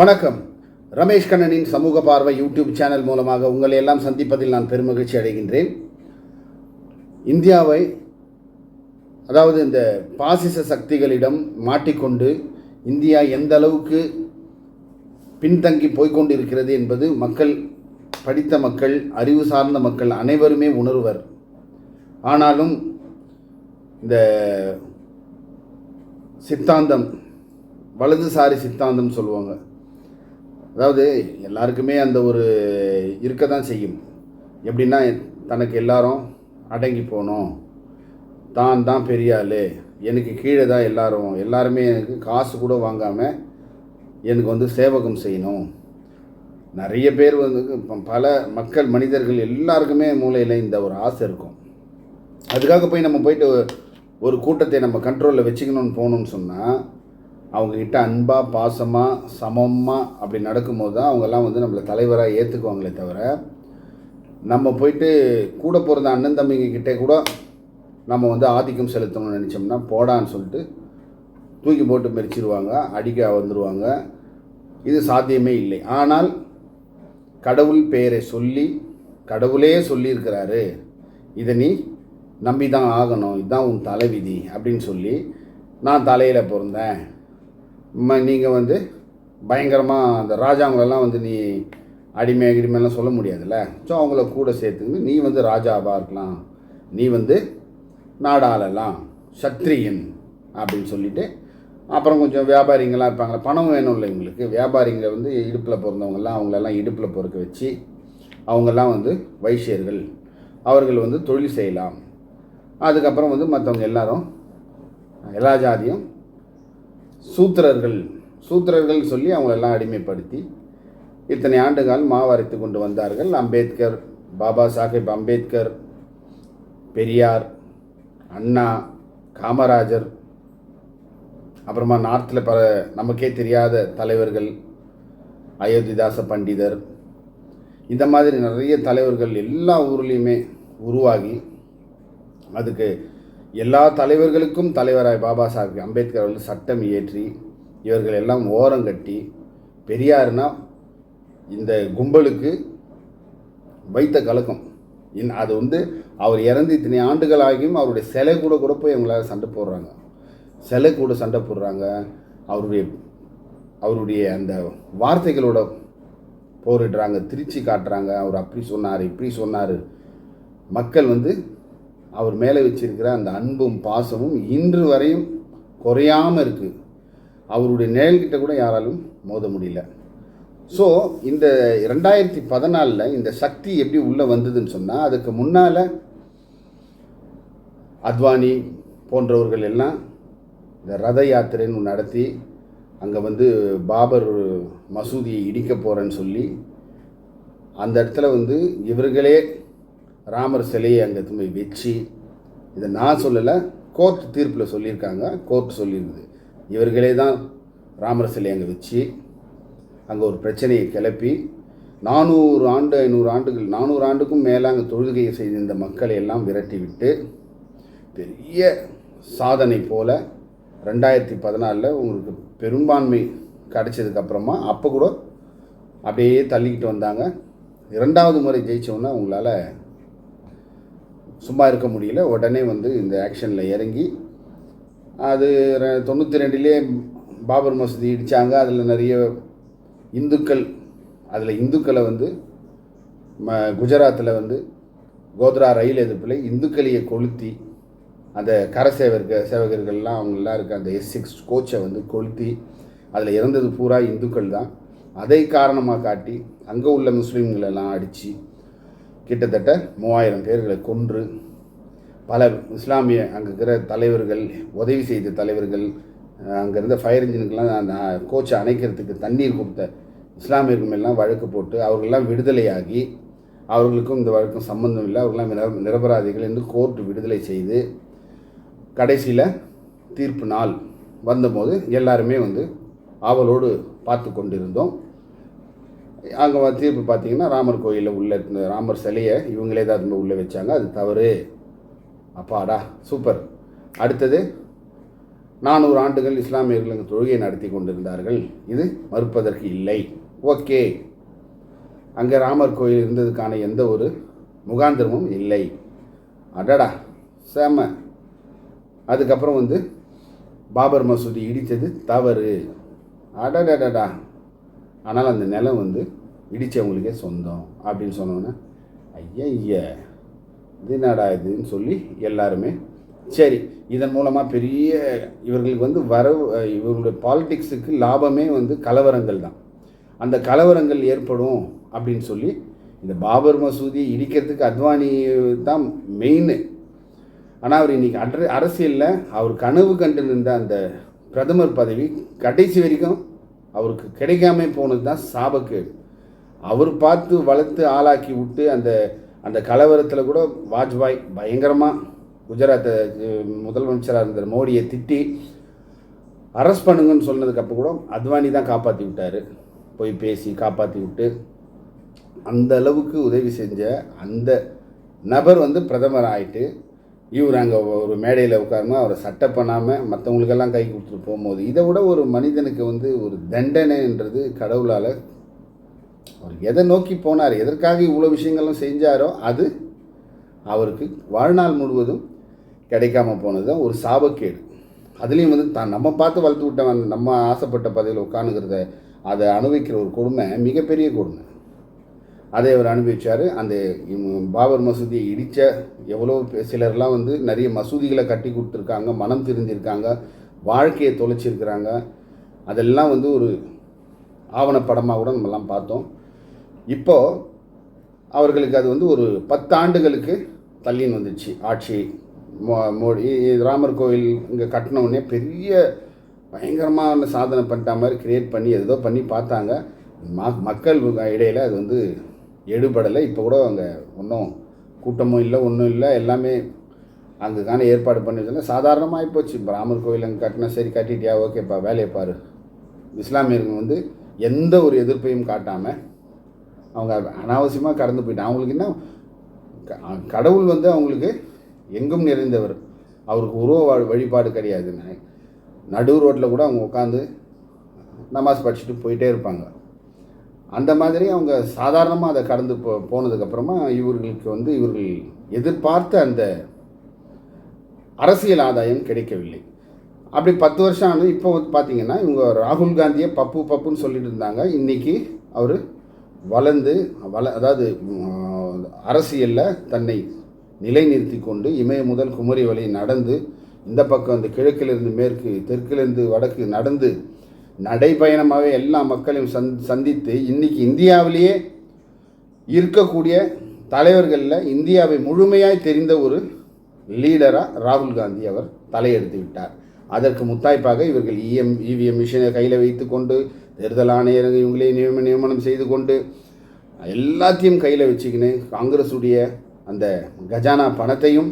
வணக்கம். ரமேஷ் கண்ணனின் சமூக பார்வை யூடியூப் சேனல் மூலமாக உங்களை எல்லாம் சந்திப்பதில் நான் பெருமகிழ்ச்சி அடைகின்றேன். இந்தியாவை அதாவது இந்த பாசிச சக்திகளிடம் மாட்டிக்கொண்டு இந்தியா எந்த அளவுக்கு பின்தங்கி போய்க்கொண்டு இருக்கிறது என்பது மக்கள் படித்த மக்கள் அறிவு சார்ந்த மக்கள் அனைவருமே உணர்வர். ஆனாலும் இந்த சித்தாந்தம் வலதுசாரி சித்தாந்தம் சொல்லுவாங்க. அதாவது எல்லாருக்குமே அந்த ஒரு இருக்க தான் செய்யும். எப்படின்னா தனக்கு எல்லாரும் அடங்கி போகணும். தான் தான் பெரிய ஆள். எனக்கு கீழே தான் எல்லாரும். எல்லாருமே எனக்கு காசு கூட வாங்காமல் எனக்கு வந்து சேவகம் செய்யணும். நிறைய பேர் வந்து பல மக்கள் மனிதர்கள் எல்லாருக்குமே மூலையில் இந்த ஒரு ஆசை இருக்கும். அதுக்காக போய் நம்ம போயிட்டு ஒரு கூட்டத்தை நம்ம கண்ட்ரோலில் வச்சுக்கணும்னு போகணும்னு சொன்னால் அவங்கக்கிட்ட அன்பாக பாசமாக சமமாக அப்படி நடக்கும்போது தான் அவங்கெல்லாம் வந்து நம்மளை தலைவராக ஏற்றுக்குவாங்களே தவிர நம்ம போயிட்டு கூட பிறந்த அண்ணன் தம்பிங்க கிட்டே கூட நம்ம வந்து ஆதிக்கம் செலுத்தணும்னு நினச்சோம்னா போடான்னு சொல்லிட்டு தூக்கி போட்டு மெரிச்சிருவாங்க அடிக்க வந்துடுவாங்க இது சாத்தியமே இல்லை. ஆனால் கடவுள் பெயரை சொல்லி கடவுளே சொல்லியிருக்கிறாரு. இதை நீ நம்பி தான் ஆகணும். இதுதான் உன் தலைவிதி அப்படின்னு சொல்லி நான் தலையில் பிறந்தேன் ம நீங்கள் வந்து பயங்கரமாக அந்த ராஜாங்களெல்லாம் வந்து நீ அடிமை அடிமைலாம் சொல்ல முடியாதுல்ல? ஸோ அவங்கள கூட சேர்த்துக்கிட்டு நீ வந்து ராஜாவாக இருக்கலாம். நீ வந்து நாடாளலாம் சத்திரியன் அப்படின்னு சொல்லிட்டு அப்புறம் கொஞ்சம் வியாபாரிங்களாம் இருப்பாங்களே பணம் வேணும் இல்லை இவங்களுக்கு. வியாபாரிங்க வந்து இடுப்பில் பிறந்தவங்கெல்லாம் அவங்களெல்லாம் இடுப்பில் பொறுக்க வச்சு அவங்கெல்லாம் வந்து வைசியர்கள். அவர்கள் வந்து தொழில் செய்யலாம். அதுக்கப்புறம் வந்து மற்றவங்க எல்லாரும் எல்லா ஜாதியும் சூத்திரர்கள் சூத்திரர்கள் சொல்லி அவங்களெல்லாம் அடிமைப்படுத்தி இத்தனை ஆண்டுகால் மாவரைத்து கொண்டு வந்தார்கள். அம்பேத்கர் பாபா சாஹேப் அம்பேத்கர் பெரியார் அண்ணா காமராஜர் அப்புறமா நார்த்தில் பல நமக்கே தெரியாத தலைவர்கள் அயோத்திதாச பண்டிதர் இந்த மாதிரி நிறைய தலைவர்கள் எல்லா ஊர்லேயுமே உருவாகி அதுக்கு எல்லா தலைவர்களுக்கும் தலைவராய் பாபா சாஹேப் அம்பேத்கர் அவர்கள் சட்டம் இயற்றி இவர்கள் எல்லாம் ஓரங்கட்டி பெரியார்னா இந்த கும்பலுக்கு வைத்த கலக்கம் இன் அது வந்து அவர் இறந்து இத்தனை ஆண்டுகள் ஆகியும் அவருடைய சிலை கூட கூட போய் அவங்களால சண்டை போடுறாங்க. சிலை கூட சண்டை போடுறாங்க. அவருடைய அவருடைய அந்த வார்த்தைகளோட போரிடுறாங்க திருச்சி காட்டுறாங்க. அவர் அப்படி சொன்னார் இப்படி சொன்னார். மக்கள் வந்து அவர் மேலே வச்சிருக்கிற அந்த அன்பும் பாசமும் இன்று வரையும் குறையாமல் இருக்குது அவருடைய நிழல்கிட்ட கூட யாராலும் மோத முடியல. ஸோ இந்த ரெண்டாயிரத்தி பதினாலில் இந்த சக்தி எப்படி உள்ளே வந்ததுன்னு சொன்னால் அதுக்கு முன்னால் அத்வானி போன்றவர்கள் எல்லாம் இந்த ரத யாத்திரைன்னு நடத்தி அங்கே வந்து பாபர் மசூதியை இடிக்க போகிறேன்னு சொல்லி அந்த இடத்துல வந்து இவர்களே ராமர் சிலையை அங்கே போய் வச்சு இதை நான் சொல்லலை கோர்ட் தீர்ப்பில் சொல்லியிருக்காங்க கோர்ட் சொல்லியிருக்குது. இவர்களே தான் ராமர் சிலையை அங்கே வச்சு அங்கே ஒரு பிரச்சனையை கிளப்பி நானூறு ஆண்டு ஐநூறு ஆண்டுகள் நானூறு ஆண்டுக்கும் மேலே அங்கே தொழுகையை செய்த இந்த மக்களை எல்லாம் விரட்டி விட்டு பெரிய சாதனை போல் ரெண்டாயிரத்தி பதினாலில் உங்களுக்கு பெரும்பான்மை கிடைச்சதுக்கப்புறமா அப்போ கூட அப்படியே தள்ளிக்கிட்டு வந்தாங்க. இரண்டாவது முறை ஜெயித்தோன்னா உங்களால் சும்மா இருக்க முடியல. உடனே வந்து இந்த ஆக்ஷனில் இறங்கி அது தொண்ணூற்றி ரெண்டுலேயே பாபர் மசூதி இடித்தாங்க அதில் நிறைய இந்துக்கள் அதில் இந்துக்களை வந்து ம குஜராத்தில் வந்து கோத்ரா ரயில் எதிர்ப்பில் இந்துக்களையை கொளுத்தி அந்த கர சேவர்கள் சேவகர்கள்லாம் அவங்கெல்லாம் இருக்க அந்த எஸ் சிக்ஸ் கோச்சை வந்து கொளுத்தி அதில் இறந்தது பூரா இந்துக்கள் தான் அதை காரணமாக காட்டி அங்கே உள்ள முஸ்லீம்களெல்லாம் அடித்து கிட்டத்தட்ட மூவாயிரம் பேர்களை கொன்று பல இஸ்லாமிய அங்கே இருக்கிற தலைவர்கள் உதவி செய்த தலைவர்கள் அங்கே இருந்த ஃபயர் இன்ஜினுக்கெல்லாம் கோச்சை அணைக்கிறதுக்கு தண்ணீர் கொடுத்த இஸ்லாமியர்கள் எல்லாம் வழக்கு போட்டு அவர்களெல்லாம் விடுதலையாகி அவர்களுக்கும் இந்த வழக்கும் சம்பந்தம் இல்லை. அவர்களெல்லாம் நிர நிரபராதிகள் என்று கோர்ட்டு விடுதலை செய்து கடைசியில் தீர்ப்பு நாள் வந்தபோது எல்லாருமே வந்து ஆவலோடு பார்த்து கொண்டிருந்தோம். அங்கே தீர்ப்பு பார்த்தீங்கன்னா ராமர் கோயிலில் உள்ள ராமர் சிலையை இவங்களே தான் திரும்ப உள்ளே வச்சாங்க. அது தவறு. அப்பாடா சூப்பர். அடுத்தது நானூறு ஆண்டுகள் இஸ்லாமியர்கள் அங்கு தொழுகை நடத்தி கொண்டிருந்தார்கள். இது மறுப்பதற்கு இல்லை. ஓகே. அங்கே ராமர் கோயில் இருந்ததுக்கான எந்த ஒரு முகாந்திரமும் இல்லை. அடடா செம. அதுக்கப்புறம் வந்து பாபர் மசூதி இடித்தது தவறு. அடடடடா. ஆனால் அந்த நிலம் வந்து இடித்தவங்களுக்கே சொந்தம் அப்படின்னு சொன்னோன்னே ஐயா ஐயா இது என்னடா இதுன்னு சொல்லி எல்லாருமே சரி இதன் மூலமாக பெரிய இவர்களுக்கு வந்து வரவு இவர்களுடைய பாலிடிக்ஸுக்கு லாபமே வந்து கலவரங்கள் தான். அந்த கலவரங்கள் ஏற்படும் அப்படின்னு சொல்லி இந்த பாபர் மசூதி இடிக்கிறதுக்கு அத்வானி தான் மெயின் ஆனால் அவர் இன்னைக்கு அட்ர அரசியலில் அவர் கனவு கண்டு நின்ற அந்த பிரதமர் பதவி கடைசி வரைக்கும் அவருக்கு கிடைக்காம போனது தான் சாபக்கேடு. அவர் பார்த்து வளர்த்து ஆளாக்கி விட்டு அந்த அந்த கலவரத்தில் கூட வாஜ்பாய் பயங்கரமாக குஜராத்தை முதலமைச்சராக இருந்த மோடியை திட்டி அரெஸ்ட் பண்ணுங்கன்னு சொன்னதுக்கப்புறம் கூட அத்வானி தான் காப்பாற்றி விட்டார். போய் பேசி காப்பாற்றி விட்டு அந்த அளவுக்கு உதவி செஞ்ச அந்த நபர் வந்து பிரதமர் ஆயிட்டு இவர் அங்கே ஒரு மேடையில் உட்காருமா அவரை சட்டை பண்ணாமல் மற்றவங்களுக்கெல்லாம் கை கொடுத்துட்டு போகும்போது இதை விட ஒரு மனிதனுக்கு வந்து ஒரு தண்டனைன்றது கடவுளால் அவர் எதை நோக்கி போனார் எதற்காக இவ்வளோ விஷயங்களும் செஞ்சாரோ அது அவருக்கு வாழ்நாள் முழுவதும் கிடைக்காம போனது தான் ஒரு சாபக்கேடு. அதுலேயும் வந்து தான் நம்ம பார்த்து வளர்த்து விட்டவன் நம்ம ஆசைப்பட்ட பதவியில் உட்காந்துக்கிறத அதை அனுபவிக்கிற ஒரு கொடுமை மிகப்பெரிய கொடுமை. அதை அவர் அனுபவிச்சார். அந்த பாபர் மசூதியை இடித்த எவ்வளோ சிலர்லாம் வந்து நிறைய மசூதிகளை கட்டி கொடுத்துருக்காங்க மனம் திரிஞ்சிருக்காங்க வாழ்க்கையை தொலைச்சிருக்கிறாங்க. அதெல்லாம் வந்து ஒரு ஆவணப்படமாக கூட நம்மலாம் பார்த்தோம். இப்போது அவர்களுக்கு அது வந்து ஒரு பத்து ஆண்டுகளுக்கு தள்ளின்னு வந்துச்சு ஆட்சி. மோ மோடி ராமர் கோயில் இங்கே கட்டினவுடனே பெரிய பயங்கரமான சாதனை பண்ணிட்ட மாதிரி க்ரியேட் பண்ணி ஏதோ பண்ணி பார்த்தாங்க. மக்கள் இடையில் அது வந்து எடுபடலை. இப்போ கூட அங்கே ஒன்றும் கூட்டமும் இல்லை ஒன்றும் இல்லை. எல்லாமே அங்குக்கான ஏற்பாடு பண்ணி வச்சாங்க சாதாரணமாக போச்சு இப்போ ராமர் கோயில் அங்கே கட்டினா சரி கட்டிட்டியா? ஓகேப்பா வேலையை பாரு. இஸ்லாமியர்கள் வந்து எந்த ஒரு எதிர்ப்பையும் காட்டாமல் அவங்க அனாவசியமாக கடந்து போயிட்டாங்க. அவங்களுக்கு என்ன? க- கடவுள் வந்து அவங்களுக்கு எங்கும் நிறைந்தவர். அவருக்கு உருவ வழிபாடு கிடையாது நடு ரோட்டில் கூட அவங்க உட்காந்து நமாஸ் படிச்சுட்டு போயிட்டே இருப்பாங்க. அந்த மாதிரி அவங்க சாதாரணமாக அதை கடந்து போ போனதுக்கப்புறமா இவர்களுக்கு வந்து இவர்கள் எதிர்பார்த்த அந்த அரசியல் ஆதாயம் கிடைக்கவில்லை. அப்படி பத்து வருஷம் ஆனது இப்போ வந்து பார்த்தீங்கன்னா இவங்க ராகுல் காந்தியை பப்பு பப்புன்னு சொல்லிட்டு இருந்தாங்க. இன்னைக்கு அவர் வளர்ந்து வள அதாவது அரசியலில் தன்னை நிலைநிறுத்தி கொண்டு இமய முதல் குமரி வழி நடந்து இந்த பக்கம் இந்த கிழக்கிலிருந்து மேற்கு தெற்கிலிருந்து வடக்கு நடந்து நடைபயணமாகவே எல்லா மக்களையும் சந் சந்தித்து இன்றைக்கி இந்தியாவிலேயே இருக்கக்கூடிய தலைவர்களில் இந்தியாவை முழுமையாய் தெரிந்த ஒரு லீடராக ராகுல் காந்தி அவர் தலையெடுத்து விட்டார். அதற்கு முத்தாய்ப்பாக இவர்கள் இஎம் இவிஎம் மிஷினை கையில் வைத்து கொண்டு தேர்தல் ஆணையர் இவங்களே நியம நியமனம் செய்து கொண்டு எல்லாத்தையும் கையில் வச்சுக்கின்னு காங்கிரஸுடைய அந்த கஜானா பணத்தையும்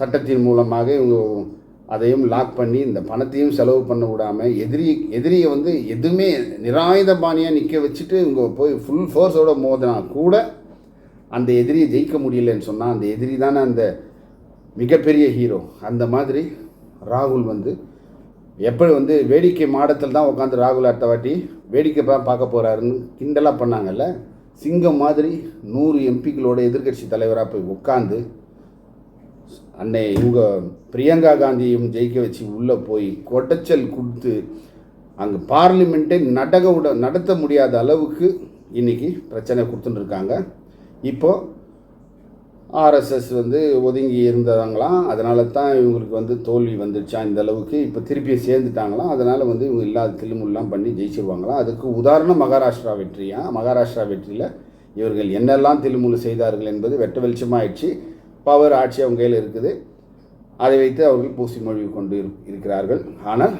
சட்டத்தின் மூலமாக இவங்க அதையும் லாக் பண்ணி இந்த பணத்தையும் செலவு பண்ண விடாமல் எதிரி எதிரியை வந்து எதுவுமே நிராயுத பாணியாக நிற்க வச்சுட்டு இவங்க போய் ஃபுல் ஃபோர்ஸோட மோதினா கூட அந்த எதிரியை ஜெயிக்க முடியலன்னு சொன்னால் அந்த எதிரி தானே அந்த மிகப்பெரிய ஹீரோ அந்த மாதிரி ராகுல் வந்து எப்படி வந்து வேடிக்கை மாடத்தில் தான் உட்காந்து ராகுல் அடுத்த வாட்டி வேடிக்கை பா பார்க்க போகிறாருன்னு கிண்டலாக பண்ணாங்கல்ல சிங்கம் மாதிரி நூறு எம்பிக்களோட எதிர்க்கட்சி தலைவராக போய் உட்காந்து அன்னை இவங்க பிரியங்கா காந்தியும் ஜெயிக்க வச்சு உள்ளே போய் கொடைச்சல் கொடுத்து அங்கே பார்லிமெண்ட்டை நடக விட நடத்த முடியாத அளவுக்கு இன்னைக்கு பிரச்சனை கொடுத்துட்டுருக்காங்க. இப்போது ஆர்எஸ்எஸ் வந்து ஒதுங்கி இருந்ததாங்களாம் அதனால தான் இவங்களுக்கு வந்து தோல்வி வந்துடுச்சா இந்த அளவுக்கு இப்போ திருப்பி சேர்ந்துட்டாங்களாம் அதனால் வந்து இவங்க இல்லாத தில்லுமுல்லாம் பண்ணி ஜெயிச்சிருவாங்களாம் அதுக்கு உதாரணம் மகாராஷ்டிரா வெற்றியா? மகாராஷ்டிரா வெற்றியில் இவர்கள் என்னெல்லாம் தில்லுமுள்ளு செய்தார்கள் என்பது வெட்ட வெளிச்சமாகிடுச்சு பவர் ஆட்சி அவங்க கையில் இருக்குது. அதை வைத்து அவர்கள் பூசி மொழி கொண்டு இரு- இருக்கிறார்கள். ஆனால்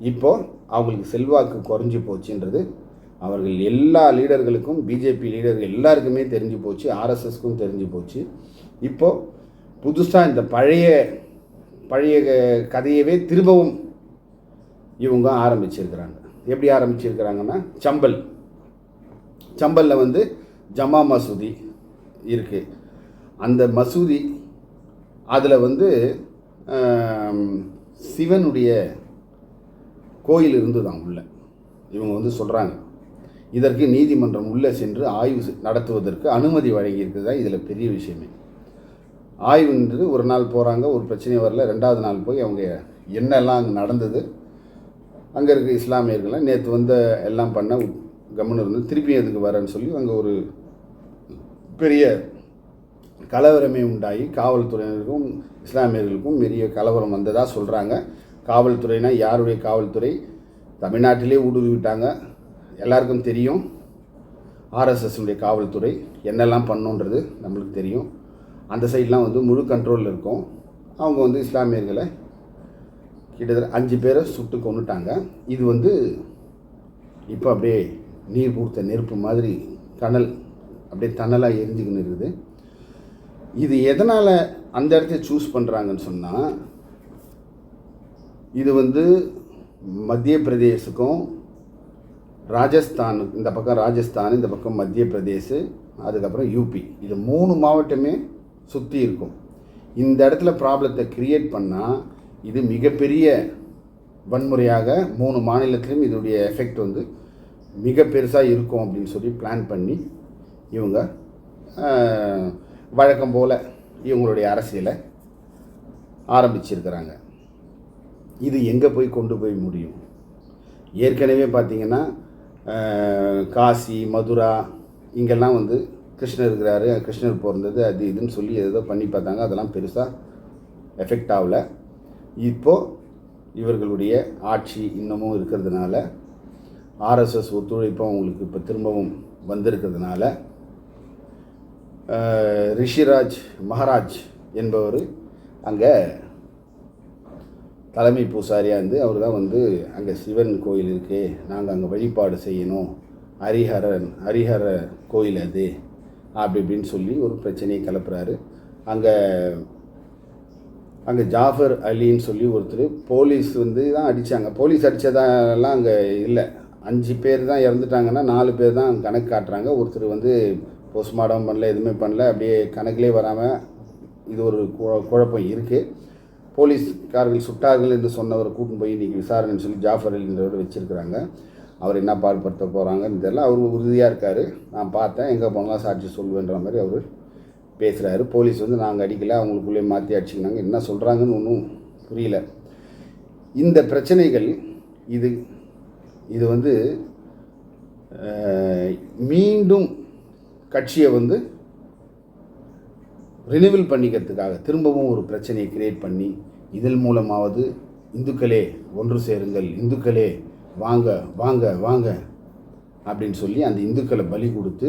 இப்போது அவங்களுக்கு செல்வாக்கு குறைஞ்சி போச்சுன்றது அவர்கள் எல்லா லீடர்களுக்கும் பிஜேபி லீடர்கள் எல்லாருக்குமே தெரிஞ்சு போச்சு ஆர்எஸ்எஸ்க்கும் தெரிஞ்சு போச்சு. இப்போது புதுசாக இந்த பழைய பழைய கதையவே திரும்பவும் இவங்க ஆரம்பிச்சிருக்கிறாங்க. எப்படி ஆரம்பிச்சிருக்கிறாங்கன்னா சம்பல். சம்பலில் வந்து ஜமா மசூதி இருக்குது அந்த மசூதி அதில் வந்து சிவனுடைய கோயில் இருந்து தான் உள்ள. இவங்க வந்து சொல்கிறாங்க இதற்கு நீதிமன்றம் உள்ளே சென்று ஆய்வு செ- நடத்துவதற்கு அனுமதி வழங்கியிருக்குது தான் இதில் பெரிய விஷயமே. ஆய்வுன்றது ஒரு நாள் போகிறாங்க ஒரு பிரச்சனை வரல ரெண்டாவது நாள் போய் அவங்க என்னெல்லாம் அங்கே நடந்தது அங்கே இருக்க இஸ்லாமியர்கள்லாம் நேற்று வந்த எல்லாம் பண்ண கம்முன்னு இருந்து திருப்பி அதுக்கு வரேன்னு சொல்லி அங்கே ஒரு பெரிய கலவரமே உண்டாகி காவல்துறையினருக்கும் இஸ்லாமியர்களுக்கும் பெரிய கலவரம் வந்ததாக சொல்கிறாங்க காவல்துறைனா யாருடைய காவல்துறை? தமிழ்நாட்டிலே ஊடுருவிட்டாங்க. எல்லாருக்கும் தெரியும். ஆர்எஸ்எஸ்னுடைய காவல்துறை என்னெல்லாம் பண்ணுன்றது நம்மளுக்கு தெரியும். அந்த சைட்லாம் வந்து முழு கண்ட்ரோலில் இருக்கும். அவங்க வந்து இஸ்லாமியர்களை கிட்டத்தட்ட அஞ்சு பேரை சுட்டு கொண்டுட்டாங்க இது வந்து இப்போ அப்படியே நீர் கொடுத்த நெருப்பு மாதிரி கனல் அப்படியே தணலாக எரிஞ்சுக்கின்னு இருக்குது. இது எதனால் அந்த இடத்த சூஸ் பண்ணுறாங்கன்னு சொன்னால் இது வந்து மத்திய பிரதேசுக்கும் ராஜஸ்தான் இந்த பக்கம் ராஜஸ்தான் இந்த பக்கம் மத்திய பிரதேஷ் அதுக்கப்புறம் யூபி இது மூணு மாவட்டமே சுற்றி இருக்கும். இந்த இடத்துல ப்ராப்ளத்தை கிரியேட் பண்ணால் இது மிகப்பெரிய வன்முறையாக மூணு மாநிலத்திலும் இதோடைய எஃபெக்ட் வந்து மிக பெருசாக இருக்கும் அப்படின்னு சொல்லி பிளான் பண்ணி இவங்க வழக்கம் போல் இவங்களுடைய அரசியலை ஆரம்பிச்சிருக்கிறாங்க. இது எங்கே போய் கொண்டு போய் முடியும்? ஏற்கனவே பார்த்திங்கன்னா காசி மதுரா இங்கெல்லாம் வந்து கிருஷ்ணர் இருக்கிறாரு கிருஷ்ணர் பிறந்தது அது இதுன்னு சொல்லி ஏதோ பண்ணி பார்த்தாங்க. அதெல்லாம் பெருசாக எஃபெக்ட் ஆகல. இப்போது இவர்களுடைய ஆட்சி இன்னமும் இருக்கிறதுனால ஆர்எஸ்எஸ் ஒத்துழைப்பும் அவங்களுக்கு இப்போ திரும்பவும் வந்திருக்கிறதுனால ரிஷிராஜ் மகாராஜ் என்பவர் அங்கே தலைமை பூசாரியாக இருந்து அவர் தான் வந்து அங்கே சிவன் கோயில் இருக்கு நாங்கள் அங்கே வழிபாடு செய்யணும். ஹரிஹரன் ஹரிஹர கோயில் அது அப்படி இப்படின்னு சொல்லி ஒரு பிரச்சனையை கிளப்புறாரு. அங்கே அங்கே ஜாஃபர் அலின்னு சொல்லி ஒருத்தர் போலீஸ் வந்து தான் அடித்தாங்க போலீஸ் அடித்ததெல்லாம் அங்கே இல்லை. அஞ்சு பேர் தான் இறந்துட்டாங்கன்னா நாலு பேர் தான் கணக்கு காட்டுறாங்க. ஒருத்தர் வந்து போஸ்ட்மார்ட்டம் பண்ணல எதுவுமே பண்ணல. அப்படியே கணக்கிலே வராமல் இது ஒரு குழ- குழப்பம் இருக்குது போலீஸ்காரர்கள் சுட்டார்கள் என்று சொன்னவரை கூட்டின்னு போய் இன்றைக்கி விசாரணைன்னு சொல்லி ஜாஃபர் அலின்றவர் வச்சுருக்கிறாங்க. அவர் என்ன பாடுபடுத்த போகிறாங்கன்னு தெரியல. அவர் உறுதியாக இருக்கார். நான் பார்த்தேன். எங்கே போனாலும் சாட்சி சொல்லுவேன்ற மாதிரி அவர் பேசுகிறாரு போலீஸ் வந்து நாங்கள் அடிக்கல. அவங்களுக்குள்ளே மாற்றி அடிச்சுக்கினாங்க. என்ன சொல்கிறாங்கன்னு ஒன்றும் புரியல. இந்த பிரச்சனைகள் இது இது வந்து மீண்டும் கட்சியை வந்து ரினிவல் பண்ணிக்கிறதுக்காக திரும்பவும் ஒரு பிரச்சனையை கிரியேட் பண்ணி இதன் மூலமாவது இந்துக்களே ஒன்று சேருங்கள் இந்துக்களே வாங்க வாங்க வாங்க அப்படின்னு சொல்லி அந்த இந்துக்களை பலி கொடுத்து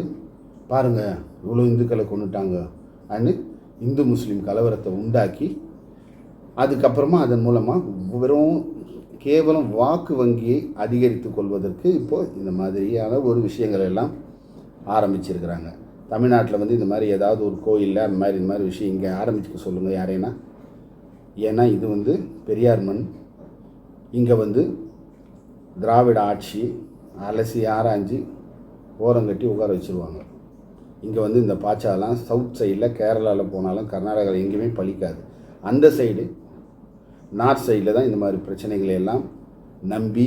பாருங்கள் இவ்வளோ இந்துக்களை கொண்டுட்டாங்க அன்னு இந்து முஸ்லீம் கலவரத்தை உண்டாக்கி அதுக்கப்புறமா அதன் மூலமாக வெறும் கேவலம் வாக்கு வங்கியை அதிகரித்து கொள்வதற்கு இப்போது இந்த மாதிரியான ஒரு விஷயங்கள் எல்லாம் ஆரம்பிச்சிருக்கிறாங்க. தமிழ்நாட்டில் வந்து இந்த மாதிரி ஏதாவது ஒரு கோயிலில் அந்த மாதிரி இந்த மாதிரி விஷயம் இங்கே ஆரம்பிச்சுக்க சொல்லுங்கள் யாரேனா. ஏன்னா இது வந்து பெரியார் மண். இங்கே வந்து திராவிட ஆட்சி அலசி ஆராய்ஞ்சு ஓரங்கட்டி உட்கார வச்சுருவாங்க. இங்கே வந்து இந்த பாச்சாலாம் சவுத் சைடில் கேரளாவில் போனாலும் கர்நாடகாவில் எங்கேயுமே பலிக்காது அந்த சைடு நார்த் சைடில் தான் இந்த மாதிரி பிரச்சனைகளை எல்லாம் நம்பி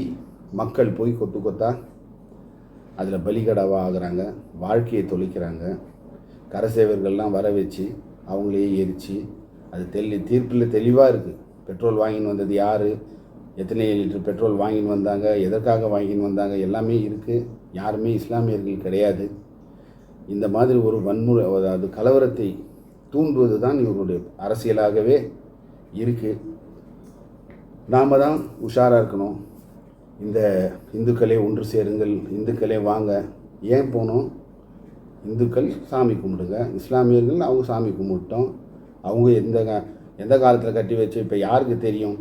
மக்கள் போய் கொத்து கொத்தா அதில் பலிகடாவாக ஆகுறாங்க வாழ்க்கையை தொலைக்கிறாங்க. கரசேவர்கள்லாம் வர வச்சு அவங்களையே எரித்து அது தெளி தீர்ப்பில் தெளிவாக இருக்குது பெட்ரோல் வாங்கின்னு வந்தது யார்? எத்தனை லிட்டர் பெட்ரோல் வாங்கின்னு வந்தாங்க? எதற்காக வாங்கின்னு வந்தாங்க? எல்லாமே இருக்குது யாருமே இஸ்லாமியர்கள் கிடையாது. இந்த மாதிரி ஒரு வன்முறை அதாவது கலவரத்தை தூண்டுவது தான் இவருடைய அரசியலாகவே இருக்குது நாம் தான் உஷாராக இருக்கணும். இந்த இந்துக்களே ஒன்று சேருங்கள் இந்துக்களே வாங்க. ஏன் போனோம்? இந்துக்கள் சாமி கும்பிடுங்க. இஸ்லாமியர்கள் அவங்க சாமி கும்பிட்டோம். அவங்க எந்த கா- எந்த காலத்தில் கட்டி வச்சு இப்போ யாருக்கு தெரியும்?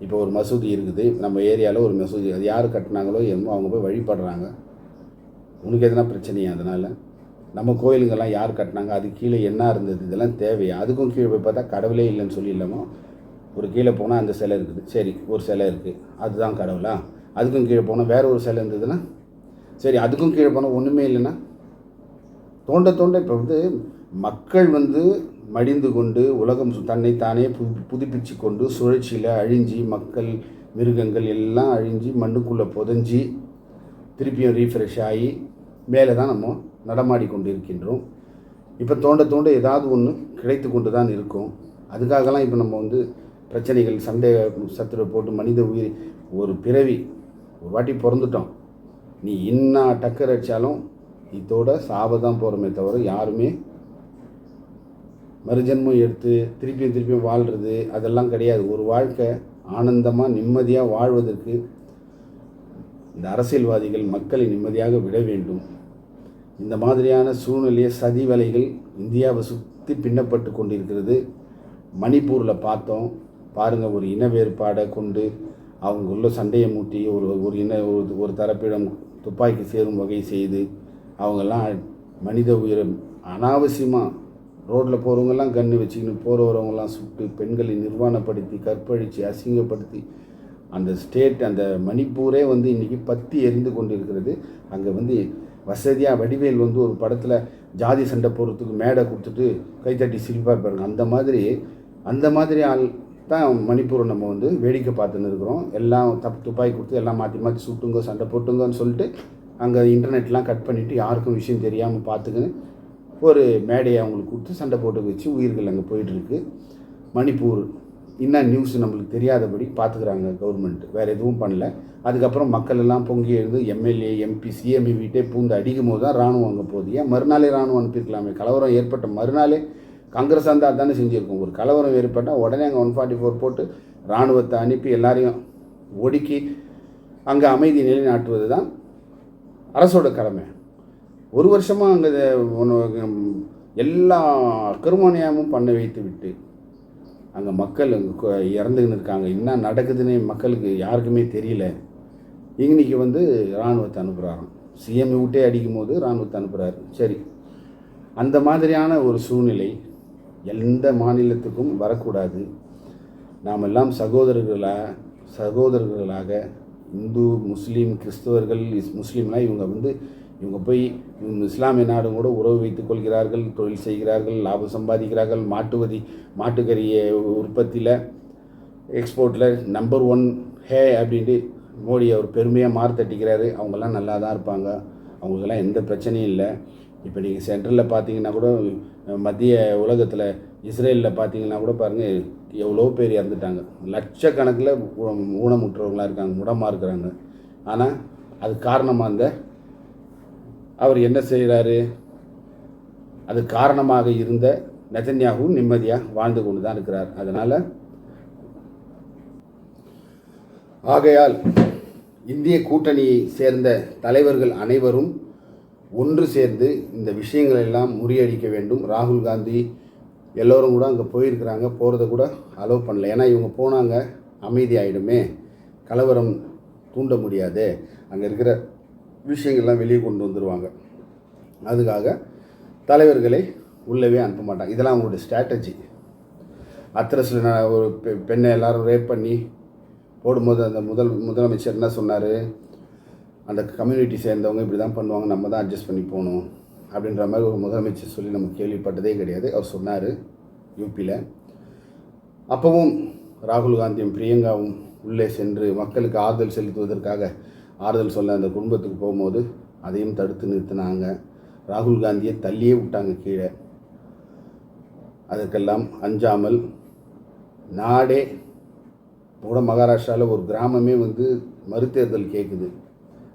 இப்போ ஒரு மசூதி இருக்குது. நம்ம ஏரியாவில் ஒரு மசூதி அது யார் கட்டினாங்களோ என்னமோ அவங்க போய் வழிபடுறாங்க. உனக்கு எதனா பிரச்சனையா அதனால்? நம்ம கோயிலுங்கெல்லாம் யார் கட்டினாங்க? அது கீழே என்ன இருந்தது? இதெல்லாம் தேவையா? அதுக்கும் கீழே போய் பார்த்தா கடவுளே இல்லைன்னு சொல்லி இல்லாமல் ஒரு கீழே போனால் அந்த சிலை இருக்குது. சரி ஒரு சிலை இருக்குது அதுதான் கடவுளா? அதுக்கும் கீழே போனால் வேற ஒரு சிலை இருந்ததுன்னா சரி அதுக்கும் கீழே போனால் ஒன்றுமே இல்லைன்னா தோண்ட தோண்ட இப்போ வந்து மக்கள் வந்து மடிந்து கொண்டு உலகம் தன்னை தன்னைத்தானே பு புதுப்பிச்சு கொண்டு சுழற்சியில் அழிஞ்சி மக்கள் மிருகங்கள் எல்லாம் அழிஞ்சு மண்ணுக்குள்ளே புதைஞ்சி திருப்பியும் ரீஃப்ரெஷ் ஆகி மேலே தான் நம்ம நடமாடி கொண்டு இருக்கின்றோம் இப்போ தோண்ட தோண்ட ஏதாவது ஒன்று கிடைத்து கொண்டு தான் இருக்கும். அதுக்காகலாம் இப்போ நம்ம வந்து பிரச்சனைகள் சண்டை சத்துரை போட்டு மனித உயிர் ஒரு பிறவி ஒரு வாட்டி பிறந்துட்டோம். நீ இன்னா டக்கர் அடித்தாலும் இதோட சாவ தான் போகிறோமே தவிர யாருமே மறுஜன்மம் எடுத்து திருப்பியும் திருப்பியும் வாழ்கிறது அதெல்லாம் கிடையாது. ஒரு வாழ்க்கை ஆனந்தமாக நிம்மதியாக வாழ்வதற்கு இந்த அரசியல்வாதிகள் மக்களை நிம்மதியாக விட வேண்டும். இந்த மாதிரியான சூழ்நிலையை சதி வலைகள் இந்தியாவை சுற்றி பின்னப்பட்டு கொண்டிருக்கிறது. மணிப்பூரில் பார்த்தோம். பாருங்கள் ஒரு இன வேறுபாடை கொண்டு அவங்களுள்ள சண்டையை மூட்டி ஒரு ஒரு இன ஒரு ஒரு தரப்பிடம் துப்பாக்கி சேரும் வகை செய்து அவங்கெல்லாம் மனித உயிரை அனாவசியமாக ரோட்டில் போகிறவங்கெல்லாம் கன்று வச்சுக்கின்னு போகிற சுட்டு பெண்களை நிர்வாணப்படுத்தி கற்பழித்து அசிங்கப்படுத்தி அந்த ஸ்டேட் அந்த மணிப்பூரே வந்து இன்றைக்கி பத்தி எரிந்து கொண்டு இருக்கிறது அங்கே வந்து வசதியாக வடிவேல் வந்து ஒரு படத்தில் ஜாதி சண்டை போகிறதுக்கு மேடை கொடுத்துட்டு கைத்தட்டி சிரிப்பாக பாருங்க. அந்த மாதிரி அந்த மாதிரி ஆள் தான் மணிப்பூரை நம்ம வந்து வேடிக்கை பார்த்துன்னு இருக்கிறோம். எல்லாம் தப்பு துப்பாக்கி கொடுத்து எல்லாம் மாற்றி மாற்றி சுட்டுங்க சண்டை போட்டுங்கன்னு சொல்லிட்டு அங்கே இன்டர்நெட்லாம் கட் பண்ணிவிட்டு யாருக்கும் விஷயம் தெரியாமல் பார்த்துக்கின்னு ஒரு மேடையை அவங்களுக்கு கொடுத்து சண்டை போட்டு வச்சு உயிர்கள் அங்கே போயிட்டுருக்கு. மணிப்பூர் என்ன நியூஸ் நம்மளுக்கு தெரியாதபடி பார்த்துக்குறாங்க கவர்மெண்ட் வேறு எதுவும் பண்ணல. அதுக்கப்புறம் மக்கள் எல்லாம் பொங்கி எழுந்து எம்எல்ஏ எம்பி சிஎம்பி வீட்டே பூந்து அடிக்கும் போது தான் ராணுவம் அங்கே போகுது. ஏன் மறுநாளே ராணுவம் அனுப்பியிருக்கலாமே? கலவரம் ஏற்பட்ட மறுநாளே காங்கிரஸ் அந்த அதானே செஞ்சுருக்கோம். ஒரு கலவரம் ஏற்பட்டால் உடனே அங்கே ஒன் ஃபார்ட்டி ஃபோர் போட்டு இராணுவத்தை அனுப்பி எல்லாரையும் ஒடுக்கி அங்கே அமைதி நிலைநாட்டுவது தான் அரசோட கடமை. ஒரு வருஷமாக அங்கே ஒன்று எல்லா அக்கிரமணியமும் பண்ண வைத்து விட்டு அங்கே மக்கள் அங்கே இறந்துக்கின்னு இருக்காங்க. என்ன நடக்குதுன்னு மக்களுக்கு யாருக்குமே தெரியல. இன்னைக்கு வந்து இராணுவத்தை அனுப்புகிறாராம் சிஎம் விட்டே அடிக்கும் போது இராணுவத்தை அனுப்புகிறாரு சரி. அந்த மாதிரியான ஒரு சூழ்நிலை எந்த மாநிலத்துக்கும் வரக்கூடாது. நாம் எல்லாம் சகோதரர்களாக சகோதரர்களாக இந்து முஸ்லீம் கிறிஸ்தவர்கள் இஸ் முஸ்லீம்லாம் இவங்க வந்து இவங்க போய் இஸ்லாமிய நாடும் கூட உறவு வைத்துக் கொள்கிறார்கள் தொழில் செய்கிறார்கள் லாபம் சம்பாதிக்கிறார்கள் மாட்டுவதி மாட்டுக்கறியை உற்பத்தியில் எக்ஸ்போர்ட்டில் நம்பர் ஒன் ஹே அப்படின்ட்டு மோடி அவர் பெருமையாக மாறு அவங்கெல்லாம் நல்லா தான் இருப்பாங்க. அவங்களுக்கெல்லாம் எந்த பிரச்சனையும் இல்லை. இப்போ நீங்கள் சென்ட்ரலில் பார்த்தீங்கன்னா கூட மத்திய உலகத்தில் இஸ்ரேலில் பார்த்தீங்கன்னா கூட பாருங்கள் எவ்வளோ பேர் இறந்துட்டாங்க. லட்சக்கணக்கில் ஊ- ஊனமுற்றவங்களாக இருக்காங்க முடமாக இருக்கிறாங்க. ஆனால் அது காரணமாக அந்த அவர் என்ன செய்கிறாரு அது காரணமாக இருந்த நெதன்யாகவும் நிம்மதியாக வாழ்ந்து கொண்டு தான் இருக்கிறார். அதனால் ஆகையால் இந்திய கூட்டணியை சேர்ந்த தலைவர்கள் அனைவரும் ஒன்று சேர்ந்து இந்த விஷயங்கள் எல்லாம் முறியடிக்க வேண்டும். ராகுல் காந்தி எல்லோரும் கூட அங்கே போயிருக்கிறாங்க. போகிறத கூட அலோவ் பண்ணல. ஏன்னா இவங்க போனாங்க அமைதி ஆகிடுமே கலவரம் தூண்ட முடியாது. அங்கே இருக்கிற விஷயங்கள்லாம் வெளியே கொண்டு வந்துடுவாங்க அதுக்காக தலைவர்களை உள்ளவே அனுப்ப மாட்டாங்க. இதெல்லாம் அவங்களுடைய ஸ்ட்ராட்டஜி அத்திரஸில் நான் ஒரு பெ- பெண்ணை எல்லாரும் ரேப் பண்ணி போடும்போது அந்த முதல் முதலமைச்சர் என்ன சொன்னார்? அந்த கம்யூனிட்டி சேர்ந்தவங்க இப்படி தான் பண்ணுவாங்க நம்ம தான் அட்ஜஸ்ட் பண்ணி போகணும் அப்படின்ற மாதிரி ஒரு முதலமைச்சர் சொல்லி நம்ம கேள்விப்பட்டதே கிடையாது. அவர் சொன்னார் யூபியில் அப்போவும் ராகுல் காந்தியும் பிரியங்காவும் உள்ளே சென்று மக்களுக்கு ஆறுதல் செலுத்துவதற்காக ஆறுதல் சொல்ல அந்த குடும்பத்துக்கு போகும்போது அதையும் தடுத்து நிறுத்தினாங்க. ராகுல் காந்தியை தள்ளியே விட்டாங்க கீழே. அதற்கெல்லாம் அஞ்சாமல் நாடே கூட மகாராஷ்டிராவில் ஒரு கிராமமே வந்து மறுதேர்தல் கேட்குது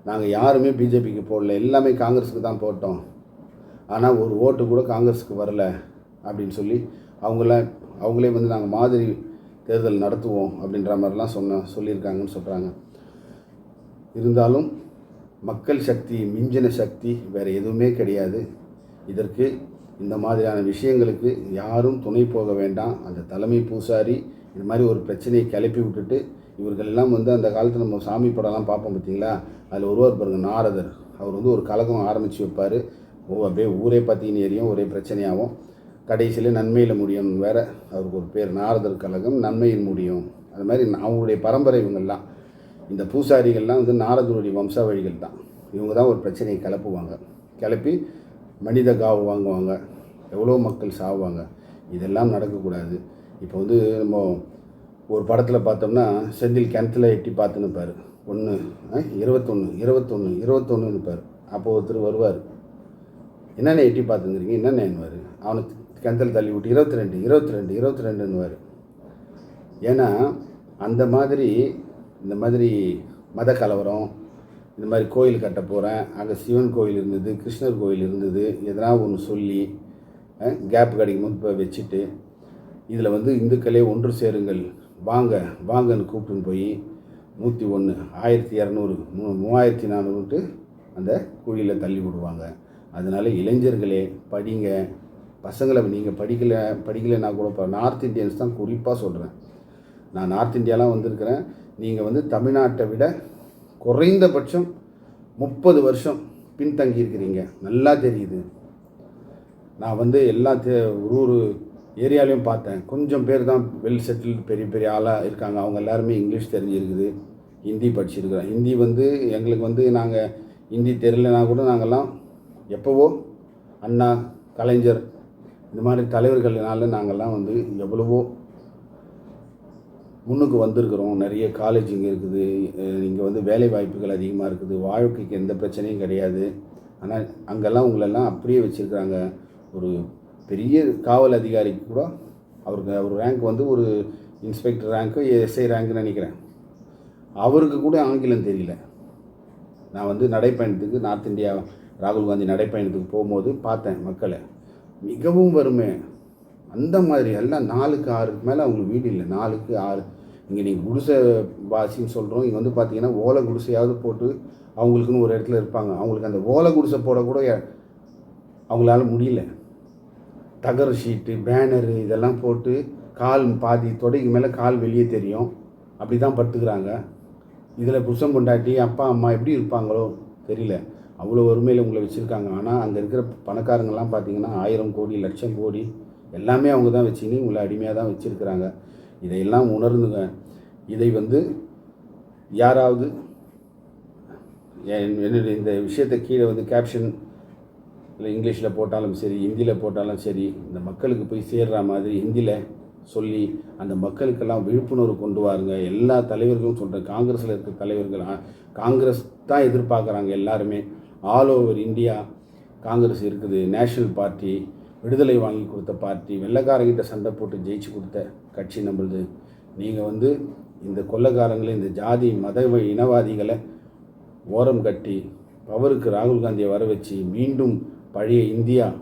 நாங்கள் யாருமே பிஜேபிக்கு போடல. எல்லாமே காங்கிரஸுக்கு தான் போட்டோம். ஆனால் ஒரு ஓட்டு கூட காங்கிரஸுக்கு வரல அப்படின்னு சொல்லி அவங்கள அவங்களே வந்து நாங்கள் மாதிரி தேர்தல் நடத்துவோம் அப்படின்ற மாதிரிலாம் சொன்ன சொல்லியிருக்காங்கன்னு சொல்கிறாங்க இருந்தாலும் மக்கள் சக்தி மிஞ்சின சக்தி வேறு எதுவுமே கிடையாது. இதற்கு இந்த மாதிரியான விஷயங்களுக்கு யாரும் துணை போக வேண்டாம். அந்த தலைமை பூசாரி இது மாதிரி ஒரு பிரச்சனையை கிளப்பி விட்டுட்டு இவர்கள்லாம் வந்து அந்த காலத்தில் நம்ம சாமி படம்லாம் பார்ப்போம் பார்த்தீங்களா? அதில் ஒருவர் பாருங்கள் நாரதர். அவர் வந்து ஒரு கழகம் ஆரம்பித்து வைப்பார். ஓ அப்படியே ஊரே பார்த்தீங்கன்னு எரியும் ஒரே பிரச்சனையாகும். கடைசியில் நன்மையில் முடியும் வேற. அவருக்கு ஒரு பேர் நாரதர் கழகம் நன்மையில் முடியும். அது மாதிரி அவங்களுடைய பரம்பரை இவங்கெல்லாம். இந்த பூசாரிகள்லாம் வந்து நாரதருடைய வம்சாவழிகள் தான். இவங்க தான் ஒரு பிரச்சனையை கிளப்புவாங்க. கிளப்பி மனித காவு வாங்குவாங்க. எவ்வளோ மக்கள் சாவுவாங்க. இதெல்லாம் நடக்கக்கூடாது. இப்போ வந்து நம்ம ஒரு படத்தில் பார்த்தோம்னா செந்தில் கிணத்துல எட்டி பார்த்துன்னு பாரு ஒன்று இருபத்தொன்று இருபத்தொன்று இருபத்தொன்னுன்னு பாரு அப்போ ஒருத்தர் வருவார். என்னென்ன எட்டி பார்த்துங்கிறீங்க? என்னென்னவார் அவனை கிணத்துல தள்ளி விட்டு இருபத்தி ரெண்டு இருபத்தி ரெண்டு இருபத்தி ரெண்டுன்னுவார் ஏன்னா அந்த மாதிரி இந்த மாதிரி மத கலவரம் இந்த மாதிரி கோயில் கட்ட போகிறேன் அங்கே சிவன் கோயில் இருந்தது கிருஷ்ணர் கோயில் இருந்தது எதனா ஒன்று சொல்லி கேப் கிடைக்கும்போது இப்போ வச்சுட்டு இதில் வந்து இந்துக்களே ஒன்று சேருங்கள் வாங்க வாங்கன்னு கூப்பிட்டுன்னு போய் நூற்றி ஒன்று ஆயிரத்தி இரநூறு மூ மூவாயிரத்தி நானூறுன்ட்டு அந்த குழியில் தள்ளி விடுவாங்க. அதனால் இளைஞர்களே படிங்க. பசங்களை நீங்கள் படிக்கலை படிக்கலைன்னா கூட இப்போ நார்த் இந்தியன்ஸ் தான் குறிப்பாக சொல்கிறேன் நான் நார்த் இந்தியாலாம் வந்திருக்கிறேன். நீங்கள் வந்து தமிழ்நாட்டை விட குறைந்தபட்சம் முப்பது வருஷம் பின்தங்கி இருக்கிறீங்க நல்லா தெரியுது. நான் வந்து எல்லா ஒரு ஒரு ஏரியாலையும் பார்த்தேன். கொஞ்சம் பேர் தான் வெல் செட்டில் பெரிய பெரிய ஆளாக இருக்காங்க. அவங்க எல்லாருமே இங்கிலீஷ் தெரிஞ்சிருக்குது. ஹிந்தி படிச்சிருக்கிறோம் ஹிந்தி வந்து எங்களுக்கு வந்து நாங்கள் ஹிந்தி தெரியலனா கூட நாங்கள்லாம் எப்போவோ அண்ணா கலைஞர் இந்த மாதிரி தலைவர்கள்னால நாங்கள்லாம் வந்து எவ்வளவோ முன்னுக்கு வந்திருக்கிறோம். நிறைய காலேஜ் இங்கே இருக்குது. இங்கே வந்து வேலை வாய்ப்புகள் அதிகமாக இருக்குது. வாழ்க்கைக்கு எந்த பிரச்சனையும் கிடையாது. ஆனால் அங்கெல்லாம் உங்களெல்லாம் அப்படியே வச்சுருக்குறாங்க. ஒரு பெரிய காவல் அதிகாரிக்கு கூட அவருக்கு அவர் ரேங்க் வந்து ஒரு இன்ஸ்பெக்டர் ரேங்க்கு எஸ்ஐ ரேங்க்னு நினைக்கிறேன். அவருக்கு கூட ஆங்கிலம் தெரியல. நான் வந்து நடைப்பயணத்துக்கு நார்த் இந்தியா ராகுல் காந்தி நடைப்பயணத்துக்கு போகும்போது பார்த்தேன் மக்களை. மிகவும் வறுமை. அந்த மாதிரி எல்லாம் நாலுக்கு ஆறுக்கு மேலே அவங்களுக்கு வீடு இல்லை. நாலுக்கு ஆறு. இங்கே நீங்கள் குடிசை வாசின்னு சொல்கிறோம் இங்கே வந்து பார்த்தீங்கன்னா ஓலை குடிசையாவது போட்டு அவங்களுக்குன்னு ஒரு இடத்துல இருப்பாங்க. அவங்களுக்கு அந்த ஓலை குடிசை போட கூட அவங்களால முடியல. தகர ஷீட்டு பேனரு இதெல்லாம் போட்டு கால் பாதி தொடைக்கு மேலே கால் வெளியே தெரியும். அப்படி தான் படுத்துக்கிறாங்க. இதில் புருஷன் பொண்டாட்டி அப்பா அம்மா எப்படி இருப்பாங்களோ தெரியல. அவ்வளோ வறுமையில் உங்களை வச்சுருக்காங்க. ஆனால் அங்கே இருக்கிற பணக்காரங்கள்லாம் பார்த்தீங்கன்னா ஆயிரம் கோடி லட்சம் கோடி எல்லாமே அவங்க தான் வச்சுக்கின்னு உங்களை அடிமையாக தான் வச்சுருக்கிறாங்க. இதையெல்லாம் உணர்ந்துங்க. இதை வந்து யாராவது என்- என்னுடைய இந்த விஷயத்தை கீழே வந்து கேப்ஷன் இல்லை இங்கிலீஷில் போட்டாலும் சரி ஹிந்தியில் போட்டாலும் சரி இந்த மக்களுக்கு போய் சேர்ற மாதிரி ஹிந்தியில் சொல்லி அந்த மக்களுக்கெல்லாம் விழிப்புணர்வு கொண்டு வாருங்க. எல்லா தலைவர்களும் சொல்கிறேன் காங்கிரஸில் இருக்க தலைவர்கள் காங்கிரஸ் தான் எதிர்பார்க்குறாங்க எல்லாருமே. ஆல் ஓவர் இந்தியா காங்கிரஸ் இருக்குது நேஷனல் பார்ட்டி விடுதலை வாங்கி கொடுத்த பார்ட்டி வெள்ளக்காரங்கிட்ட சண்டை போட்டு ஜெயிச்சு கொடுத்த கட்சி நம்மளுது. நீங்கள் வந்து இந்த கொள்ளக்காரங்களை இந்த ஜாதி மத இனவாதிகளை ஓரம் கட்டி பவருக்கு ராகுல் காந்தியை வர வச்சு மீண்டும் பழைய இந்தியா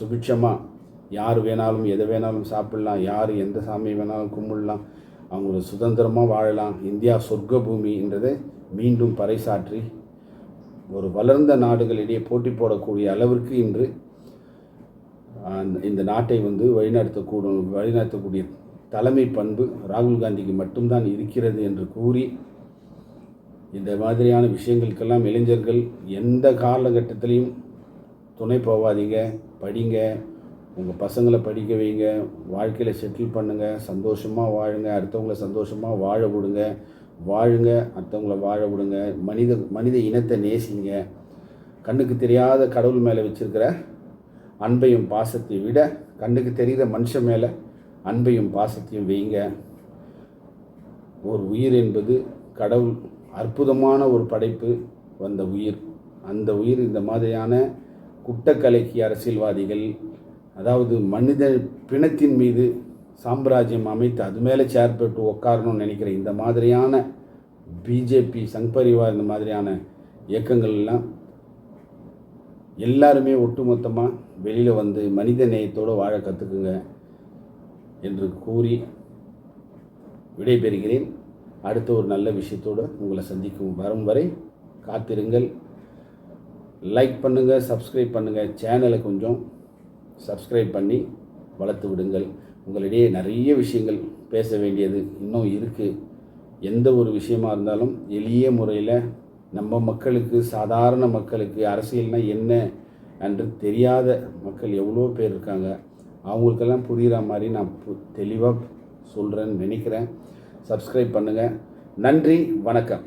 சுபிட்சமாக யார் வேணாலும் எதை வேணாலும் சாப்பிடலாம் யார் எந்த சாமி வேணாலும் கும்பிடலாம் அவங்கள சுதந்திரமாக வாழலாம். இந்தியா சொர்க்க பூமின்றதை மீண்டும் பறைசாற்றி ஒரு வளர்ந்த நாடுகளிடையே போட்டி போடக்கூடிய அளவிற்கு இன்று இந்த நாட்டை வந்து வழிநடத்தக்கூடும் வழிநடத்தக்கூடிய தலைமை பண்பு ராகுல் காந்திக்கு மட்டும்தான் இருக்கிறது என்று கூறி இந்த மாதிரியான விஷயங்களுக்கெல்லாம் இளைஞர்கள் எந்த காலகட்டத்திலையும் துணை போகாதீங்க படிங்க உங்கள் பசங்களை படிக்க வைங்க வாழ்க்கையில் செட்டில் பண்ணுங்கள் சந்தோஷமாக வாழுங்க அடுத்தவங்கள சந்தோஷமாக வாழ விடுங்க வாழுங்க அடுத்தவங்கள வாழ விடுங்க மனித மனித இனத்தை நேசிங்க. கண்ணுக்கு தெரியாத கடவுள் மேலே வச்சுருக்கிற அன்பையும் பாசத்தையும் விட கண்ணுக்கு தெரிகிற மனுஷன் மேலே அன்பையும் பாசத்தையும் வைங்க. ஒரு உயிர் என்பது கடவுள் அற்புதமான ஒரு படைப்பு வந்த உயிர். அந்த உயிர் இந்த மாதிரியான குட்டக்கலைக்கு அரசியல்வாதிகள் அதாவது மனித பிணத்தின் மீது சாம்ராஜ்யம் அமைத்து அது மேலே சேர் போட்டு உட்காரணும்னு நினைக்கிற இந்த மாதிரியான பிஜேபி சங் பரிவார் இந்த மாதிரியான இயக்கங்கள் எல்லாம் எல்லாருமே ஒட்டுமொத்தமாக வெளியில் வந்து மனித நேயத்தோடு வாழ கற்றுக்குங்க என்று கூறி விடைபெறுகிறேன். அடுத்த ஒரு நல்ல விஷயத்தோடு உங்களை சந்திக்கும் வரும் வரை காத்திருங்கள். லைக் பண்ணுங்கள் சப்ஸ்கிரைப் பண்ணுங்கள் சேனலை கொஞ்சம் சப்ஸ்கிரைப் பண்ணி வளர்த்து விடுங்கள். உங்களிடையே நிறைய விஷயங்கள் பேச வேண்டியது இன்னும் இருக்குது எந்த ஒரு விஷயமா இருந்தாலும் எளிய முறையில் நம்ம மக்களுக்கு சாதாரண மக்களுக்கு அரசியல்னால் என்ன என்று தெரியாத மக்கள் எவ்வளோ பேர் இருக்காங்க. அவங்களுக்கெல்லாம் புரிகிற மாதிரி நான் தெளிவாக சொல்கிறேன்னு நினைக்கிறேன். சப்ஸ்கிரைப் பண்ணுங்கள் நன்றி வணக்கம்.